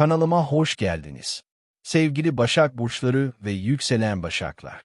Kanalıma hoş geldiniz. Sevgili Başak Burçları ve Yükselen Başaklar.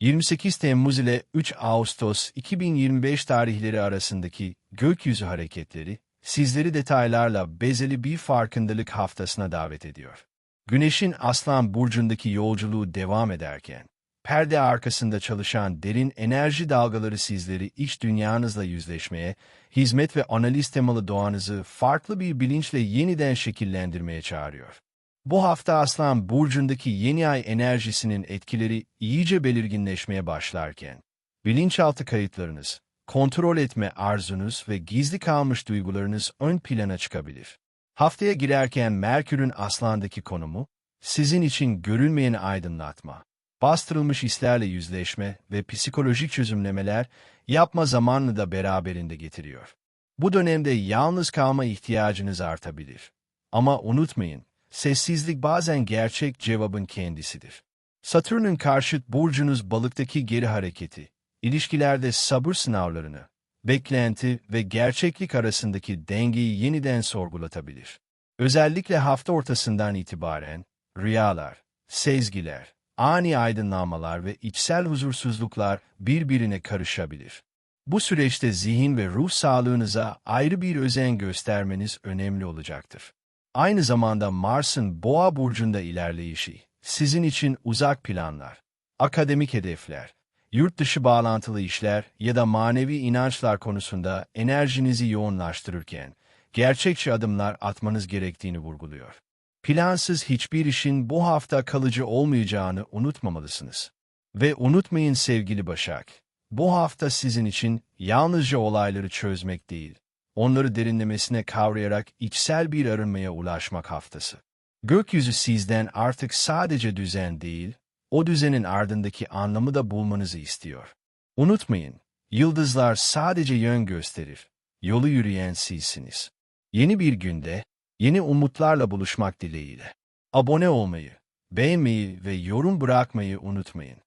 28 Temmuz ile 3 Ağustos 2025 tarihleri arasındaki gökyüzü hareketleri, sizleri detaylarla bezeli bir farkındalık haftasına davet ediyor. Güneşin Aslan Burcu'ndaki yolculuğu devam ederken, perde arkasında çalışan derin enerji dalgaları sizleri iç dünyanızla yüzleşmeye, hizmet ve analiz temalı doğanızı farklı bir bilinçle yeniden şekillendirmeye çağırıyor. Bu hafta Aslan Burcu'ndaki yeni ay enerjisinin etkileri iyice belirginleşmeye başlarken, bilinçaltı kayıtlarınız, kontrol etme arzunuz ve gizli kalmış duygularınız ön plana çıkabilir. Haftaya girerken Merkür'ün Aslan'daki konumu, sizin için görülmeyen aydınlatma, bastırılmış hislerle yüzleşme ve psikolojik çözümlemeler yapma zamanını da beraberinde getiriyor. Bu dönemde yalnız kalma ihtiyacınız artabilir. Ama unutmayın, sessizlik bazen gerçek cevabın kendisidir. Satürn'ün karşıt burcunuz balıktaki geri hareketi, ilişkilerde sabır sınavlarını, beklenti ve gerçeklik arasındaki dengeyi yeniden sorgulatabilir. Özellikle hafta ortasından itibaren, rüyalar, sezgiler, ani aydınlanmalar ve içsel huzursuzluklar birbirine karışabilir. Bu süreçte zihin ve ruh sağlığınıza ayrı bir özen göstermeniz önemli olacaktır. Aynı zamanda Mars'ın Boğa burcunda ilerleyişi, sizin için uzak planlar, akademik hedefler, yurt dışı bağlantılı işler ya da manevi inançlar konusunda enerjinizi yoğunlaştırırken, gerçekçi adımlar atmanız gerektiğini vurguluyor. Plansız hiçbir işin bu hafta kalıcı olmayacağını unutmamalısınız. Ve unutmayın sevgili Başak, bu hafta sizin için yalnızca olayları çözmek değil, onları derinlemesine kavrayarak içsel bir arınmaya ulaşmak haftası. Gökyüzü sizden artık sadece düzen değil, o düzenin ardındaki anlamı da bulmanızı istiyor. Unutmayın, yıldızlar sadece yön gösterir, yolu yürüyen sizsiniz. Yeni bir günde, yeni umutlarla buluşmak dileğiyle. Abone olmayı, beğenmeyi ve yorum bırakmayı unutmayın.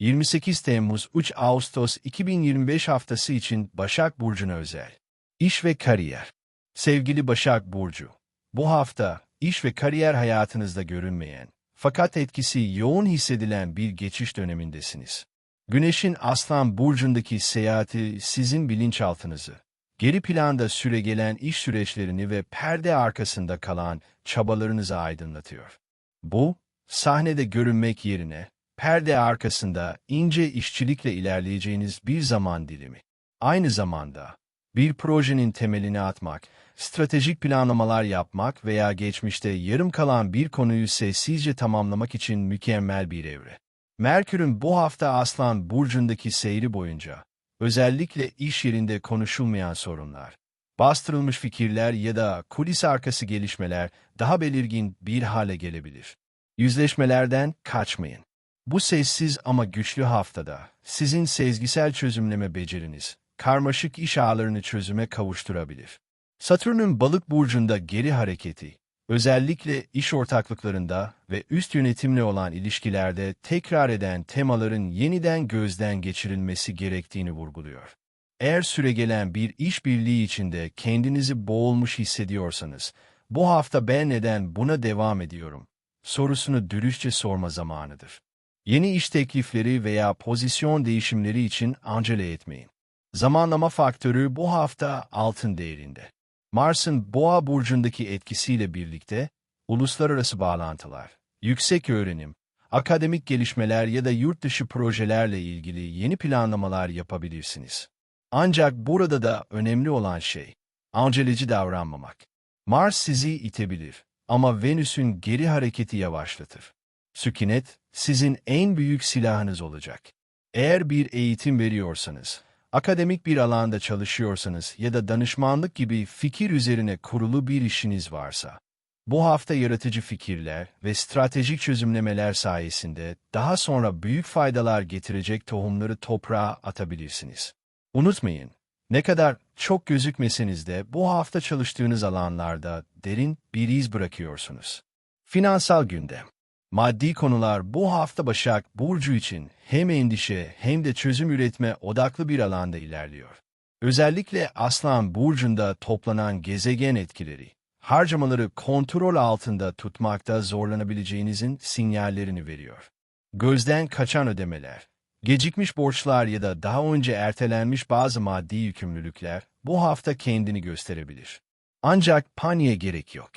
28 Temmuz 3 Ağustos 2025 haftası için Başak Burcu'na özel. İş ve kariyer. Sevgili Başak Burcu, bu hafta iş ve kariyer hayatınızda görünmeyen, fakat etkisi yoğun hissedilen bir geçiş dönemindesiniz. Güneşin Aslan Burcu'ndaki seyahati sizin bilinçaltınızı, geri planda süregelen iş süreçlerini ve perde arkasında kalan çabalarınızı aydınlatıyor. Bu, sahnede görünmek yerine, perde arkasında ince işçilikle ilerleyeceğiniz bir zaman dilimi. Aynı zamanda, bir projenin temelini atmak, stratejik planlamalar yapmak veya geçmişte yarım kalan bir konuyu sessizce tamamlamak için mükemmel bir evre. Merkür'ün bu hafta Aslan Burcu'ndaki seyri boyunca, özellikle iş yerinde konuşulmayan sorunlar, bastırılmış fikirler ya da kulis arkası gelişmeler daha belirgin bir hale gelebilir. Yüzleşmelerden kaçmayın. Bu sessiz ama güçlü haftada sizin sezgisel çözümleme beceriniz, karmaşık iş ağlarını çözüme kavuşturabilir. Satürn'ün balık burcunda geri hareketi, özellikle iş ortaklıklarında ve üst yönetimle olan ilişkilerde tekrar eden temaların yeniden gözden geçirilmesi gerektiğini vurguluyor. Eğer süregelen bir işbirliği içinde kendinizi boğulmuş hissediyorsanız, bu hafta ben neden buna devam ediyorum? sorusunu dürüstçe sorma zamanıdır. Yeni iş teklifleri veya pozisyon değişimleri için acele etmeyin. Zamanlama faktörü bu hafta altın değerinde. Mars'ın Boğa burcundaki etkisiyle birlikte uluslararası bağlantılar, yüksek öğrenim, akademik gelişmeler ya da yurt dışı projelerle ilgili yeni planlamalar yapabilirsiniz. Ancak burada da önemli olan şey, aceleci davranmamak. Mars sizi itebilir ama Venüs'ün geri hareketi yavaşlatır. Sükunet, sizin en büyük silahınız olacak. Eğer bir eğitim veriyorsanız, akademik bir alanda çalışıyorsanız ya da danışmanlık gibi fikir üzerine kurulu bir işiniz varsa, bu hafta yaratıcı fikirler ve stratejik çözümlemeler sayesinde daha sonra büyük faydalar getirecek tohumları toprağa atabilirsiniz. Unutmayın, ne kadar çok gözükmeseniz de bu hafta çalıştığınız alanlarda derin bir iz bırakıyorsunuz. Finansal gündem Maddi konular bu hafta Başak Burcu için hem endişe hem de çözüm üretme odaklı bir alanda ilerliyor. Özellikle Aslan Burcu'nda toplanan gezegen etkileri, harcamaları kontrol altında tutmakta zorlanabileceğinizin sinyallerini veriyor. Gözden kaçan ödemeler, gecikmiş borçlar ya da daha önce ertelenmiş bazı maddi yükümlülükler bu hafta kendini gösterebilir. Ancak paniğe gerek yok.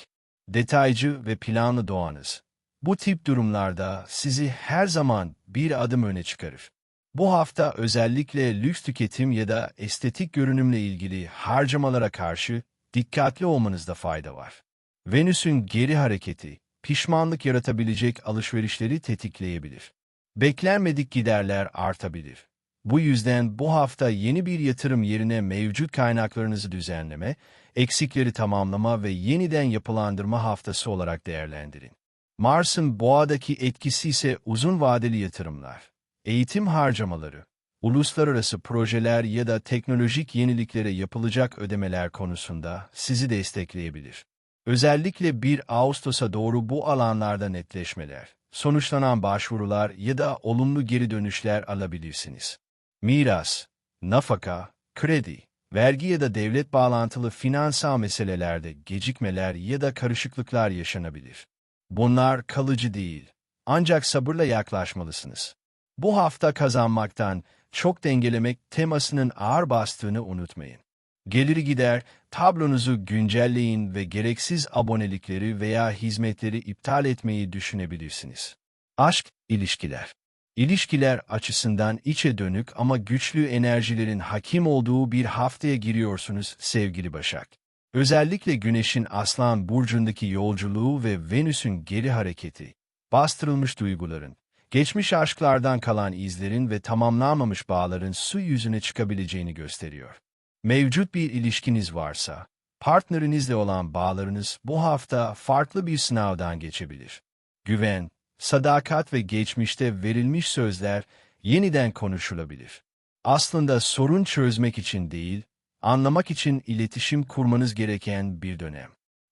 Detaycı ve planlı doğanız. Bu tip durumlarda sizi her zaman bir adım öne çıkarır. Bu hafta özellikle lüks tüketim ya da estetik görünümle ilgili harcamalara karşı dikkatli olmanızda fayda var. Venüs'ün geri hareketi, pişmanlık yaratabilecek alışverişleri tetikleyebilir. Beklenmedik giderler artabilir. Bu yüzden bu hafta yeni bir yatırım yerine mevcut kaynaklarınızı düzenleme, eksikleri tamamlama ve yeniden yapılandırma haftası olarak değerlendirin. Mars'ın boğadaki etkisi ise uzun vadeli yatırımlar, eğitim harcamaları, uluslararası projeler ya da teknolojik yeniliklere yapılacak ödemeler konusunda sizi destekleyebilir. Özellikle 1 Ağustos'a doğru bu alanlarda netleşmeler, sonuçlanan başvurular ya da olumlu geri dönüşler alabilirsiniz. Miras, nafaka, kredi, vergi ya da devlet bağlantılı finansal meselelerde gecikmeler ya da karışıklıklar yaşanabilir. Bunlar kalıcı değil. Ancak sabırla yaklaşmalısınız. Bu hafta kazanmaktan çok dengelemek temasının ağır bastığını unutmayın. Geliri gider, tablonuzu güncelleyin ve gereksiz abonelikleri veya hizmetleri iptal etmeyi düşünebilirsiniz. Aşk, ilişkiler. İlişkiler açısından içe dönük ama güçlü enerjilerin hakim olduğu bir haftaya giriyorsunuz sevgili Başak. Özellikle Güneş'in Aslan Burcu'ndaki yolculuğu ve Venüs'ün geri hareketi, bastırılmış duyguların, geçmiş aşklardan kalan izlerin ve tamamlanmamış bağların su yüzüne çıkabileceğini gösteriyor. Mevcut bir ilişkiniz varsa, partnerinizle olan bağlarınız bu hafta farklı bir sınavdan geçebilir. Güven, sadakat ve geçmişte verilmiş sözler yeniden konuşulabilir. Aslında sorun çözmek için değil, anlamak için iletişim kurmanız gereken bir dönem.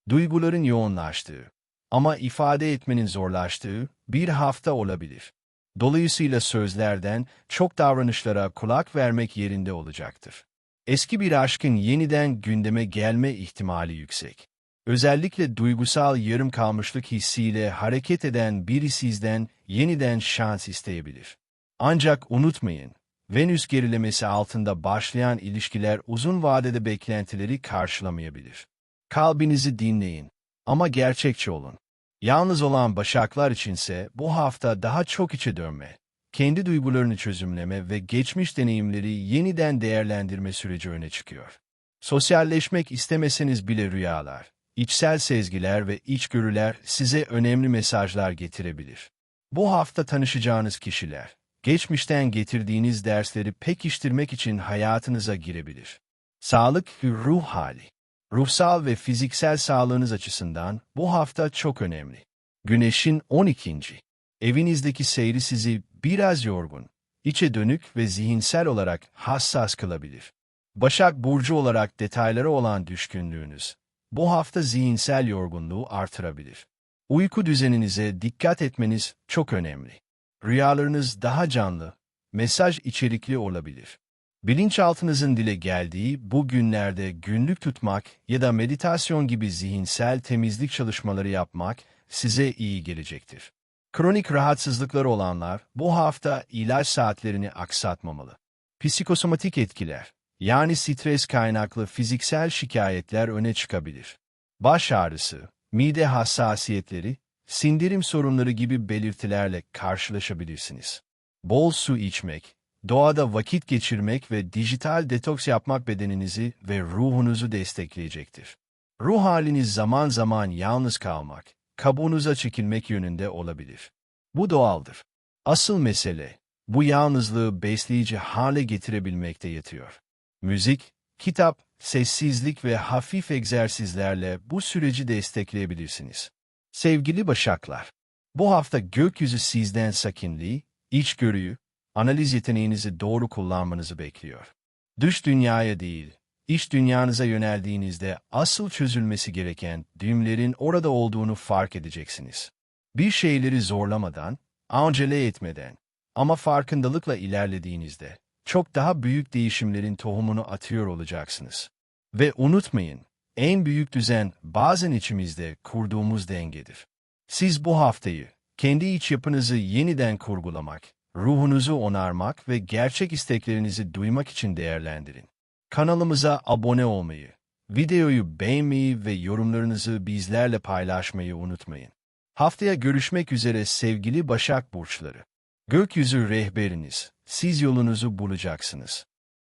Duyguların yoğunlaştığı ama ifade etmenin zorlaştığı bir hafta olabilir. Dolayısıyla sözlerden çok davranışlara kulak vermek yerinde olacaktır. Eski bir aşkın yeniden gündeme gelme ihtimali yüksek. Özellikle duygusal yarım kalmışlık hissiyle hareket eden biri sizden yeniden şans isteyebilir. Ancak unutmayın, Venüs gerilemesi altında başlayan ilişkiler uzun vadede beklentileri karşılamayabilir. Kalbinizi dinleyin ama gerçekçi olun. Yalnız olan başaklar içinse bu hafta daha çok içe dönme, kendi duygularını çözümleme ve geçmiş deneyimleri yeniden değerlendirme süreci öne çıkıyor. Sosyalleşmek istemeseniz bile rüyalar, içsel sezgiler ve içgörüler size önemli mesajlar getirebilir. Bu hafta tanışacağınız kişiler, geçmişten getirdiğiniz dersleri pekiştirmek için hayatınıza girebilir. Sağlık ve ruh hali. Ruhsal ve fiziksel sağlığınız açısından bu hafta çok önemli. Güneşin 12. Evinizdeki seyri sizi biraz yorgun, içe dönük ve zihinsel olarak hassas kılabilir. Başak Burcu olarak detaylara olan düşkünlüğünüz, bu hafta zihinsel yorgunluğu artırabilir. Uyku düzeninize dikkat etmeniz çok önemli. Rüyalarınız daha canlı, mesaj içerikli olabilir. Bilinçaltınızın dile geldiği bu günlerde günlük tutmak ya da meditasyon gibi zihinsel temizlik çalışmaları yapmak size iyi gelecektir. Kronik rahatsızlıkları olanlar bu hafta ilaç saatlerini aksatmamalı. Psikosomatik etkiler, yani stres kaynaklı fiziksel şikayetler öne çıkabilir. Baş ağrısı, mide hassasiyetleri, sindirim sorunları gibi belirtilerle karşılaşabilirsiniz. Bol su içmek, doğada vakit geçirmek ve dijital detoks yapmak bedeninizi ve ruhunuzu destekleyecektir. Ruh haliniz zaman zaman yalnız kalmak, kabuğunuza çekilmek yönünde olabilir. Bu doğaldır. Asıl mesele, bu yalnızlığı besleyici hale getirebilmekte yatıyor. Müzik, kitap, sessizlik ve hafif egzersizlerle bu süreci destekleyebilirsiniz. Sevgili Başaklar, bu hafta gökyüzü sizden sakinliği, içgörüyü, analiz yeteneğinizi doğru kullanmanızı bekliyor. Dış dünyaya değil, iş dünyanıza yöneldiğinizde asıl çözülmesi gereken düğümlerin orada olduğunu fark edeceksiniz. Bir şeyleri zorlamadan, acele etmeden ama farkındalıkla ilerlediğinizde çok daha büyük değişimlerin tohumunu atıyor olacaksınız. Ve unutmayın, en büyük düzen bazen içimizde kurduğumuz dengedir. Siz bu haftayı kendi iç yapınızı yeniden kurgulamak, ruhunuzu onarmak ve gerçek isteklerinizi duymak için değerlendirin. Kanalımıza abone olmayı, videoyu beğenmeyi ve yorumlarınızı bizlerle paylaşmayı unutmayın. Haftaya görüşmek üzere sevgili Başak Burçları. Gökyüzü rehberiniz, siz yolunuzu bulacaksınız.